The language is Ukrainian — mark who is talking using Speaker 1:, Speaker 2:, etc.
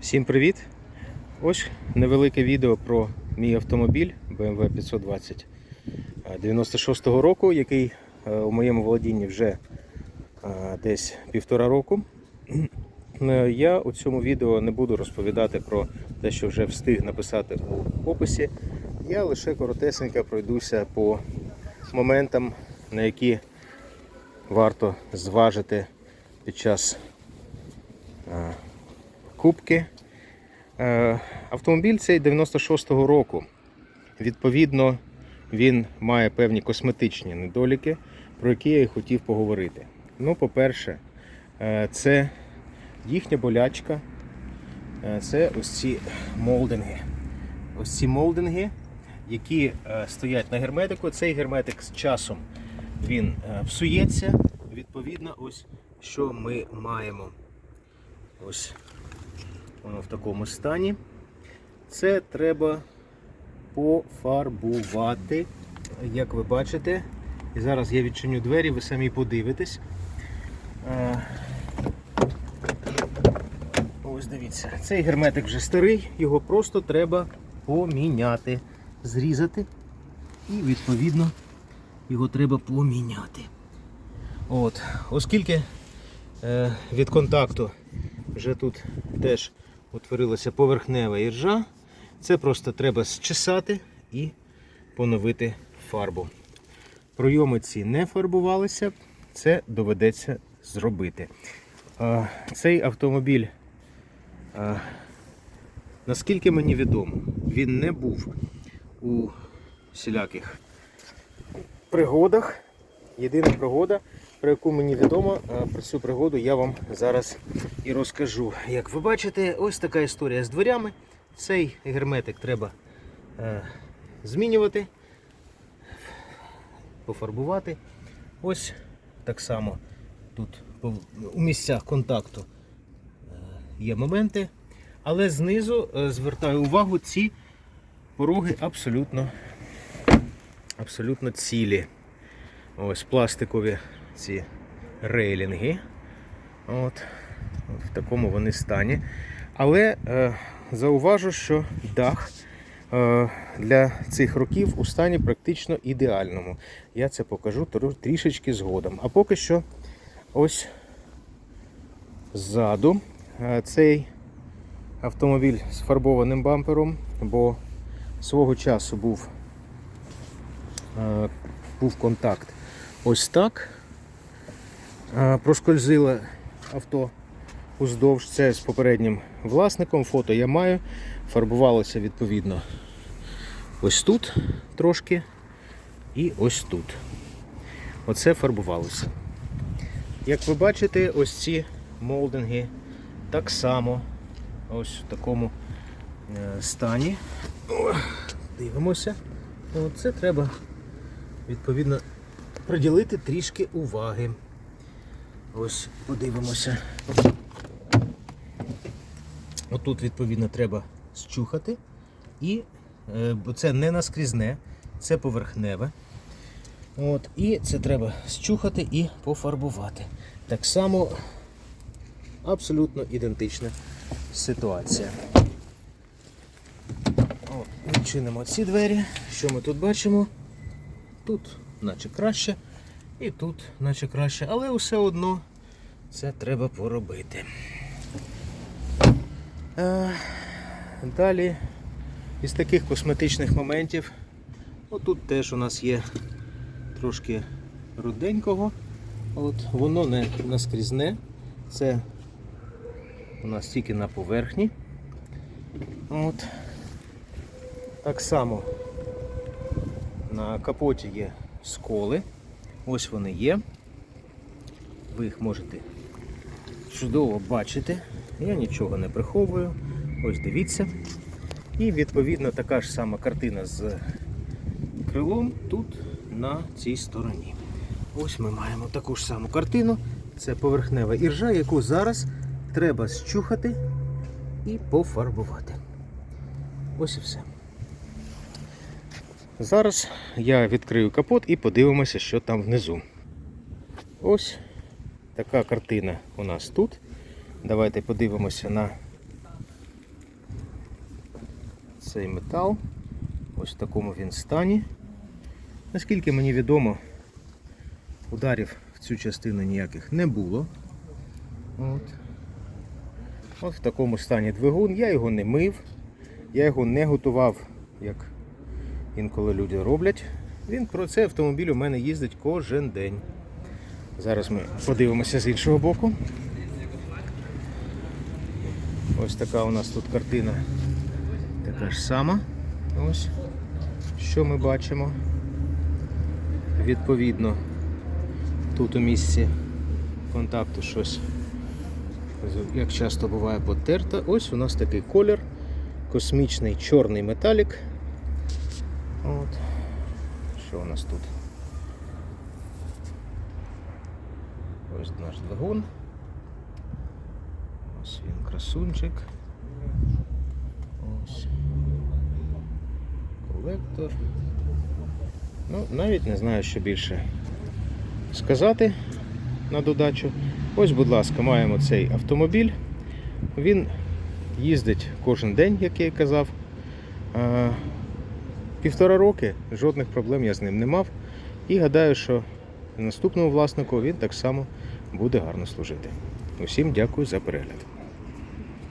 Speaker 1: Всім привіт! Ось невелике відео про мій автомобіль BMW 520 е, 96-го року, який е, у моєму володінні вже е, десь півтора року. Е, Я у цьому відео не буду розповідати про те, що вже встиг написати у описі. Я лише коротесенько пройдуся по моментам, на які варто зважити під час е, кубки. Е, Автомобіль цей 96-го року. Відповідно, він має певні косметичні недоліки, про які я і хотів поговорити. Ну, по-перше, е, це їхня болячка. Е, Це ось ці молдинги. Ось ці молдинги, які стоять на герметику. Цей герметик з часом він псується. Відповідно, ось що ми маємо. Ось воно в такому стані. Це треба пофарбувати, як ви бачите. І зараз я відчиню двері, ви самі подивитесь. Е, Ось дивіться, цей герметик вже старий, його просто треба поміняти, зрізати і відповідно його треба поміняти. От, Оскільки е, від контакту вже тут теж утворилася поверхнева іржа, це просто треба зчесати і поновити фарбу. Пройоми ці не фарбувалися, це доведеться зробити. Цей автомобіль, наскільки мені відомо, він не був у всіляких пригодах. Єдина пригода, про яку мені відомо, про цю пригоду я вам зараз і розкажу. Як ви бачите, ось така історія з дверями. Цей герметик треба е, змінювати, пофарбувати. Ось так само тут у місцях контакту е, є моменти. Але знизу е, звертаю увагу, ці пороги абсолютно, абсолютно цілі. Ось пластикові ці рейлінги. От, от в такому вони стані. Але е, зауважу, що дах е, для цих років у стані практично ідеальному. Я це покажу трішечки згодом. А поки що ось ззаду е, цей автомобіль з фарбованим бампером, бо свого часу був, е, був контакт ось так. Проскользило авто уздовж. Це з попереднім власником. Фото я маю. Фарбувалося відповідно ось тут трошки і ось тут. Оце фарбувалося. Як ви бачите, ось ці молдинги так само ось в такому е, стані. Дивимося. Це треба відповідно приділити трішки уваги. Ось подивимося. Отут, відповідно, треба зчухати. І, е, бо це не наскрізне, це поверхневе. От, і це треба зчухати і пофарбувати. Так само абсолютно ідентична ситуація. От, відчинимо ці двері. Що ми тут бачимо? Тут наче краще, і тут наче краще, але все одно це треба поробити. Е, Далі із таких косметичних моментів, отут теж у нас є трошки руденького, от, воно не наскрізне, це у нас тільки на поверхні. От. Так само на капоті є сколи. Ось вони є. Ви їх можете чудово бачити. Я нічого не приховую. Ось дивіться. І відповідно така ж сама картина з крилом тут на цій стороні. Ось ми маємо таку ж саму картину. Це поверхнева іржа, яку зараз треба щухати і пофарбувати. Ось і все. Зараз я відкрию капот і подивимося, що там внизу. Ось така картина у нас тут. Давайте подивимося на цей метал. Ось в такому він стані. Наскільки мені відомо, ударів в цю частину ніяких не було. От. От в такому стані двигун. Я його не мив, я його не готував, як інколи люди роблять. Він про цей автомобіль у мене їздить кожен день. Зараз ми подивимося з іншого боку. Ось така у нас тут картина. Така ж сама. Ось. Що ми бачимо? Відповідно, тут у місці контакту щось, як часто буває, потерто. Ось у нас такий колір. Космічний чорний металік. От. Що у нас тут? Ось наш двигун. Ось він красунчик. Ось. Колектор. Ну, навіть не знаю, що більше сказати на додачу. Ось, будь ласка, маємо цей автомобіль. Він їздить кожен день, як я і казав. Півтора роки жодних проблем я з ним не мав. І гадаю, що наступному власнику він так само буде гарно служити. Усім дякую за перегляд.